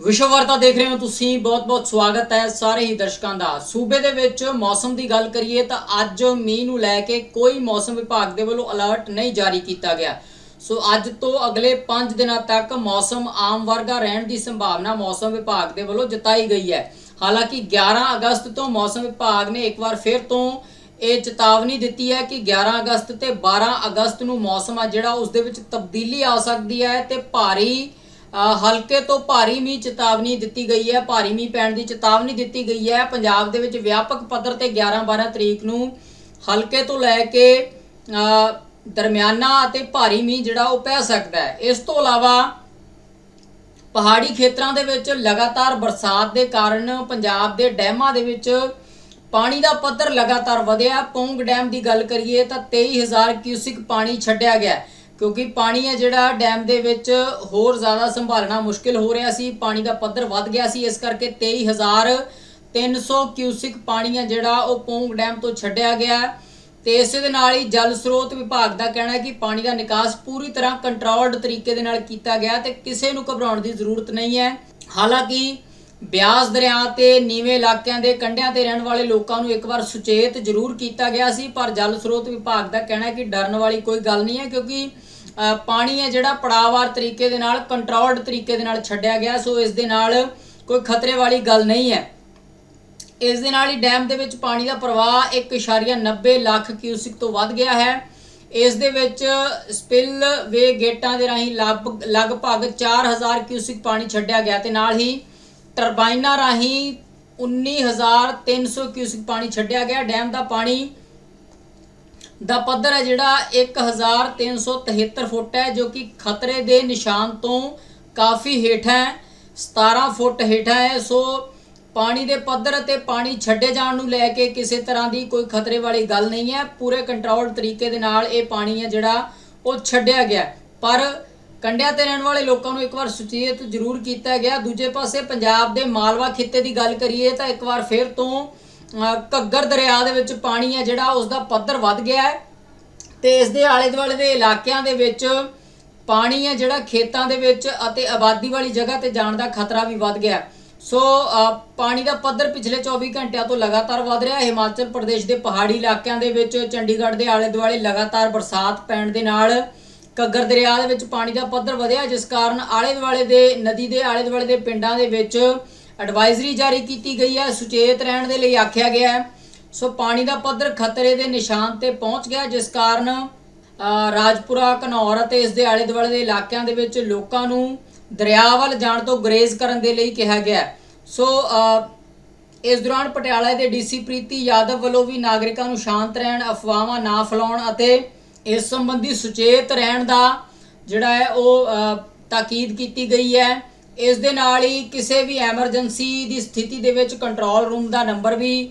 ਵਿਸ਼ਵ ਵਾਰਤਾ ਦੇਖ ਰਹੇ ਹੋ ਤੁਸੀਂ ਬਹੁਤ-ਬਹੁਤ ਸਵਾਗਤ ਹੈ ਸਾਰੇ ਹੀ ਦਰਸ਼ਕਾਂ ਦਾ। ਸੂਬੇ ਦੇ ਵਿੱਚ ਮੌਸਮ ਦੀ ਗੱਲ ਕਰੀਏ ਤਾਂ ਅੱਜ ਮੀਂਹ ਨੂੰ ਲੈ ਕੇ ਕੋਈ ਮੌਸਮ ਵਿਭਾਗ ਦੇ ਵੱਲੋਂ ਅਲਰਟ ਨਹੀਂ ਜਾਰੀ ਕੀਤਾ ਗਿਆ। ਸੋ ਅੱਜ ਤੋਂ ਅਗਲੇ 5 ਦਿਨਾਂ ਤੱਕ ਮੌਸਮ ਆਮ ਵਰਗਾ ਰਹਿਣ ਦੀ ਸੰਭਾਵਨਾ ਮੌਸਮ ਵਿਭਾਗ ਦੇ ਵੱਲੋਂ ਜਤਾਈ ਗਈ ਹੈ। ਹਾਲਾਂਕਿ 11 ਅਗਸਤ ਤੋਂ ਮੌਸਮ ਵਿਭਾਗ ਨੇ ਇੱਕ ਵਾਰ ਫਿਰ ਤੋਂ ਇਹ ਚੇਤਾਵਨੀ ਦਿੱਤੀ ਹੈ ਕਿ 11 ਅਗਸਤ ਤੇ 12 ਅਗਸਤ ਨੂੰ ਮੌਸਮ ਆ ਜਿਹੜਾ, ਉਸ ਦੇ ਵਿੱਚ ਤਬਦੀਲੀ ਆ ਸਕਦੀ ਹੈ ਤੇ ਭਾਰੀ ਹਲਕੇ ਤੋਂ ਭਾਰੀ ਮੀਂਹ ਚੇਤਾਵਨੀ ਦਿੱਤੀ ਗਈ ਹੈ, ਭਾਰੀ ਮੀਂਹ ਪੈਣ ਦੀ ਚੇਤਾਵਨੀ ਦਿੱਤੀ ਗਈ ਹੈ। ਪੰਜਾਬ ਦੇ ਵਿੱਚ ਵਿਆਪਕ ਪੱਧਰ ਤੇ 11 12 ਤਰੀਕ ਨੂੰ ਹਲਕੇ ਤੋਂ ਲੈ ਕੇ ਦਰਮਿਆਨਾ ਅਤੇ ਭਾਰੀ ਮੀਂਹ ਜਿਹੜਾ ਉਹ ਪੈ ਸਕਦਾ ਹੈ। ਇਸ ਤੋਂ ਇਲਾਵਾ ਪਹਾੜੀ ਖੇਤਰਾਂ ਦੇ ਵਿੱਚ ਲਗਾਤਾਰ ਬਰਸਾਤ ਦੇ ਕਾਰਨ ਪੰਜਾਬ ਦੇ ਡੈਮਾਂ ਦੇ ਵਿੱਚ ਪਾਣੀ ਦਾ ਪੱਧਰ ਲਗਾਤਾਰ ਵਧਿਆ। ਪੌਂਗ ਡੈਮ ਦੀ ਗੱਲ ਕਰੀਏ ਤਾਂ 23000 ਕਿਊਸਿਕ ਪਾਣੀ ਛੱਡਿਆ ਗਿਆ ਕਿਉਂਕਿ ਪਾਣੀ ਹੈ ਜਿਹੜਾ ਡੈਮ ਦੇ ਵਿੱਚ ਹੋਰ ਜ਼ਿਆਦਾ ਸੰਭਾਲਣਾ ਮੁਸ਼ਕਿਲ ਹੋ ਰਿਹਾ ਸੀ। ਪਾਣੀ ਦਾ ਪੱਧਰ ਵੱਧ ਗਿਆ ਸੀ। ਇਸ ਕਰਕੇ 23300 ਕਿਊਸਿਕ ਪਾਣੀ ਹੈ ਜਿਹੜਾ ਉਹ ਪੌਂਗ ਡੈਮ ਤੋਂ ਛੱਡਿਆ ਗਿਆ। ਹੈ। ਤੇ ਇਸੇ ਦੇ ਨਾਲ ਹੀ ਜਲ ਸਰੋਤ ਵਿਭਾਗ ਦਾ ਕਹਿਣਾ ਹੈ ਕਿ ਪਾਣੀ ਦਾ ਨਿਕਾਸ ਪੂਰੀ ਤਰ੍ਹਾਂ ਕੰਟਰੋਲਡ ਤਰੀਕੇ ਦੇ ਨਾਲ ਕੀਤਾ ਗਿਆ ਤੇ ਕਿਸੇ ਨੂੰ ਘਬਰਾਉਣ ਦੀ ਜ਼ਰੂਰਤ ਨਹੀਂ ਹੈ। ਹਾਲਾਂਕਿ ਬਿਆਸ ਦਰਿਆ ਤੇ ਨੀਵੇਂ ਇਲਾਕਿਆਂ ਦੇ ਕੰਢਿਆਂ ਤੇ ਰਹਿਣ ਵਾਲੇ ਲੋਕਾਂ ਨੂੰ ਇੱਕ ਵਾਰ ਸੁਚੇਤ ਜ਼ਰੂਰ ਕੀਤਾ ਗਿਆ ਸੀ, ਪਰ ਜਲ ਸਰੋਤ ਵਿਭਾਗ ਦਾ ਕਹਿਣਾ ਹੈ ਕਿ ਡਰਨ ਵਾਲੀ ਕੋਈ ਗੱਲ ਨਹੀਂ ਹੈ ਕਿਉਂਕਿ ਪਾਣੀ ਹੈ ਜਿਹੜਾ ਪੜਾਅਵਾਰ ਤਰੀਕੇ ਦੇ ਨਾਲ ਕੰਟਰੋਲਡ ਤਰੀਕੇ ਦੇ ਨਾਲ ਛੱਡਿਆ ਗਿਆ, ਸੋ ਇਸ ਦੇ ਨਾਲ ਕੋਈ ਖਤਰੇ ਵਾਲੀ ਗੱਲ ਨਹੀਂ ਹੈ। ਇਸ ਦੇ ਨਾਲ ਹੀ ਡੈਮ ਦੇ ਵਿੱਚ ਪਾਣੀ ਦਾ ਪ੍ਰਵਾਹ 1.90 ਲੱਖ ਕਿਊਸਿਕ ਤੋਂ ਵੱਧ ਗਿਆ ਹੈ। ਇਸ ਦੇ ਵਿੱਚ ਸਪਿਲ ਵੇ ਗੇਟਾਂ ਦੇ ਰਾਹੀਂ ਲਗ- ਲਗਭਗ 4000 ਕਿਊਸਿਕ ਪਾਣੀ ਛੱਡਿਆ ਗਿਆ ਤੇ ਨਾਲ ਹੀ ਟਰਬਾਈਨਾਂ ਰਾਹੀਂ 19300 ਕਿਊਸਿਕ ਪਾਣੀ ਛੱਡਿਆ ਗਿਆ। ਡੈਮ ਦਾ ਪਾਣੀ ਦਾ ਪੱਧਰ ਹੈ ਜਿਹੜਾ 1373 ਫੁੱਟ ਹੈ, ਜੋ ਕਿ ਖਤਰੇ ਦੇ ਨਿਸ਼ਾਨ ਤੋਂ ਕਾਫੀ ਹੇਠਾਂ ਹੈ 17 ਫੁੱਟ ਹੇਠਾਂ ਹੈ। ਸੋ ਪਾਣੀ ਦੇ ਪੱਧਰ ਅਤੇ ਪਾਣੀ ਛੱਡੇ ਜਾਣ ਨੂੰ ਲੈ ਕੇ ਕਿਸੇ ਤਰ੍ਹਾਂ ਦੀ ਕੋਈ ਖਤਰੇ ਵਾਲੀ ਗੱਲ ਨਹੀਂ ਹੈ। ਪੂਰੇ ਕੰਟਰੋਲਡ ਤਰੀਕੇ ਦੇ ਨਾਲ ਇਹ ਪਾਣੀ ਹੈ ਜਿਹੜਾ ਉਹ ਛੱਡਿਆ ਗਿਆ ਪਰ ਕੰਢਿਆਂ ਤੇ ਰਹਿਣ ਵਾਲੇ ਲੋਕਾਂ ਨੂੰ ਇੱਕ ਵਾਰ ਸੁਚੇਤ ਜ਼ਰੂਰ ਕੀਤਾ ਗਿਆ। ਦੂਜੇ ਪਾਸੇ ਪੰਜਾਬ ਦੇ ਮਾਲਵਾ ਖਿੱਤੇ ਦੀ ਗੱਲ ਕਰੀਏ ਤਾਂ ਇੱਕ ਵਾਰ ਫਿਰ ਤੋਂ ਘੱਗਰ ਦਰਿਆ ਦੇ ਵਿੱਚ ਪਾਣੀ ਹੈ ਜਿਹੜਾ ਉਸ ਦਾ ਪੱਧਰ ਵੱਧ ਗਿਆ ਹੈ ਤੇ ਇਸ ਦੇ ਆਲੇ ਦੁਆਲੇ ਦੇ ਇਲਾਕਿਆਂ ਦੇ ਵਿੱਚ ਪਾਣੀ ਹੈ ਜਿਹੜਾ ਖੇਤਾਂ ਦੇ ਵਿੱਚ ਅਤੇ ਆਬਾਦੀ ਵਾਲੀ ਜਗ੍ਹਾ ਤੇ ਜਾਣ ਦਾ ਖਤਰਾ ਵੀ ਵੱਧ ਗਿਆ ਸੋ ਪਾਣੀ ਦਾ ਪੱਧਰ ਪਿਛਲੇ 24 ਘੰਟਿਆਂ ਤੋਂ ਲਗਾਤਾਰ ਵਧ ਰਿਹਾ ਹੈ। ਹਿਮਾਚਲ ਪ੍ਰਦੇਸ਼ ਦੇ ਪਹਾੜੀ ਇਲਾਕਿਆਂ ਦੇ ਵਿੱਚ ਚੰਡੀਗੜ੍ਹ ਦੇ ਆਲੇ ਦੁਆਲੇ ਲਗਾਤਾਰ ਬਰਸਾਤ ਪੈਣ ਦੇ ਨਾਲ ਘੱਗਰ ਦਰਿਆ ਦੇ ਵਿੱਚ ਪਾਣੀ ਦਾ ਪੱਧਰ ਵਧਿਆ, ਜਿਸ ਕਾਰਨ ਆਲੇ ਦੁਆਲੇ ਦੇ, ਨਦੀ ਦੇ ਆਲੇ ਦੁਆਲੇ ਦੇ ਪਿੰਡਾਂ ਦੇ ਵਿੱਚ ਐਡਵਾਈਜ਼ਰੀ ਜਾਰੀ ਕੀਤੀ ਗਈ ਹੈ, ਸੁਚੇਤ ਰਹਿਣ ਦੇ ਲਈ ਆਖਿਆ ਗਿਆ ਹੈ। ਸੋ ਪਾਣੀ ਦਾ ਪੱਧਰ ਖਤਰੇ ਦੇ ਨਿਸ਼ਾਨ ਤੇ ਪਹੁੰਚ ਗਿਆ, ਜਿਸ ਕਾਰਨ ਰਾਜਪੁਰਾ, ਘਨੌਰ ਅਤੇ ਇਸ ਦੇ ਆਲੇ ਦੁਆਲੇ ਦੇ ਇਲਾਕਿਆਂ ਦੇ ਵਿੱਚ ਲੋਕਾਂ ਨੂੰ ਦਰਿਆ ਵੱਲ ਜਾਣ ਤੋਂ ਗਰੇਜ਼ ਕਰਨ ਦੇ ਲਈ ਕਿਹਾ ਗਿਆ ਸੋ ਇਸ ਦੌਰਾਨ ਪਟਿਆਲਾ ਦੇ ਡੀਸੀ ਪ੍ਰੀਤੀ ਯਾਦਵ ਵੱਲੋਂ ਵੀ ਨਾਗਰਿਕਾਂ ਨੂੰ ਸ਼ਾਂਤ ਰਹਿਣ, ਅਫਵਾਹਾਂ ਨਾ ਫੈਲਾਉਣ ਅਤੇ ਇਸ ਸੰਬੰਧੀ ਸੁਚੇਤ ਰਹਿਣ ਦਾ ਜਿਹੜਾ ਹੈ ਉਹ ਤਾਕੀਦ ਕੀਤੀ ਗਈ ਹੈ। ਇਸ ਦੇ ਨਾਲ ਹੀ ਕਿਸੇ ਵੀ ਐਮਰਜੈਂਸੀ ਦੀ ਸਥਿਤੀ ਦੇ ਵਿੱਚ ਕੰਟਰੋਲ ਰੂਮ ਦਾ ਨੰਬਰ ਵੀ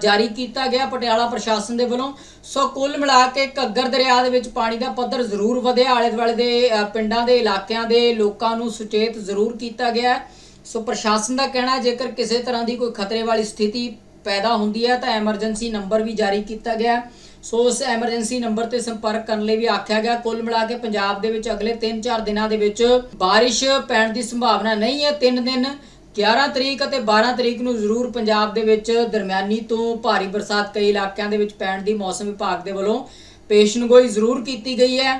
ਜਾਰੀ ਕੀਤਾ ਗਿਆ ਪਟਿਆਲਾ ਪ੍ਰਸ਼ਾਸਨ ਦੇ ਵੱਲੋਂ। ਸੋ ਕੁੱਲ ਮਿਲਾ ਕੇ ਘੱਗਰ ਦਰਿਆ ਦੇ ਵਿੱਚ ਪਾਣੀ ਦਾ ਪੱਧਰ ਜ਼ਰੂਰ ਵਧਿਆ। ਆਲੇ ਦੁਆਲੇ ਦੇ ਪਿੰਡਾਂ ਦੇ ਇਲਾਕਿਆਂ ਦੇ ਲੋਕਾਂ ਨੂੰ ਸੁਚੇਤ ਜ਼ਰੂਰ ਕੀਤਾ ਗਿਆ। ਸੋ ਪ੍ਰਸ਼ਾਸਨ ਦਾ ਕਹਿਣਾ ਜੇਕਰ ਕਿਸੇ ਤਰ੍ਹਾਂ ਦੀ ਕੋਈ ਖਤਰੇ ਵਾਲੀ ਸਥਿਤੀ ਪੈਦਾ ਹੁੰਦੀ ਹੈ, ਤਾਂ ਐਮਰਜੈਂਸੀ ਨੰਬਰ ਵੀ ਜਾਰੀ ਕੀਤਾ ਗਿਆ। ਸੋ ਉਸ ਐਮਰਜੈਂਸੀ ਨੰਬਰ ਤੇ ਸੰਪਰਕ ਕਰਨ ਲਈ ਵੀ ਆਖਿਆ ਗਿਆ। ਕੁੱਲ ਮਿਲਾ ਕੇ ਪੰਜਾਬ ਦੇ ਵਿੱਚ ਅਗਲੇ 3-4 ਦਿਨਾਂ ਦੇ ਵਿੱਚ ਬਾਰਿਸ਼ ਪੈਣ ਦੀ ਸੰਭਾਵਨਾ ਨਹੀਂ ਹੈ। 3 ਦਿਨ 11 ਤਰੀਕ ਅਤੇ 12 ਤਰੀਕ ਨੂੰ ਜ਼ਰੂਰ ਪੰਜਾਬ ਦੇ ਵਿੱਚ ਦਰਮਿਆਨੀ ਤੋਂ ਭਾਰੀ ਬਰਸਾਤ ਕਈ ਇਲਾਕਿਆਂ ਦੇ ਵਿੱਚ ਪੈਣ ਦੀ ਮੌਸਮ ਵਿਭਾਗ ਦੇ ਵੱਲੋਂ ਪੇਸ਼ਨਗੋਈ ਜ਼ਰੂਰ ਕੀਤੀ ਗਈ ਹੈ।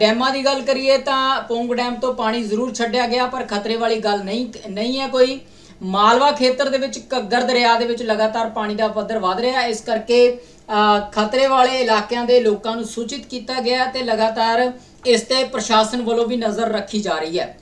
ਡੈਮਾਂ ਦੀ ਗੱਲ ਕਰੀਏ ਤਾਂ ਪੌਂਗ ਡੈਮ ਤੋਂ ਪਾਣੀ ਜ਼ਰੂਰ ਛੱਡਿਆ ਗਿਆ, ਪਰ ਖਤਰੇ ਵਾਲੀ ਗੱਲ ਨਹੀਂ ਨਹੀਂ ਹੈ ਕੋਈ। ਮਾਲਵਾ ਖੇਤਰ ਦੇ ਵਿੱਚ ਘੱਗਰ ਦਰਿਆ ਦੇ ਵਿੱਚ ਲਗਾਤਾਰ ਪਾਣੀ ਦਾ ਪੱਧਰ ਵਧ ਰਿਹਾ ਹੈ। ਇਸ ਕਰਕੇ ਖਤਰੇ ਵਾਲੇ ਇਲਾਕਿਆਂ ਦੇ ਲੋਕਾਂ ਨੂੰ ਸੂਚਿਤ ਕੀਤਾ ਗਿਆ ਹੈ ਤੇ ਲਗਾਤਾਰ ਇਸ ਤੇ ਪ੍ਰਸ਼ਾਸਨ ਵੱਲੋਂ ਵੀ ਨਜ਼ਰ ਰੱਖੀ ਜਾ ਰਹੀ ਹੈ।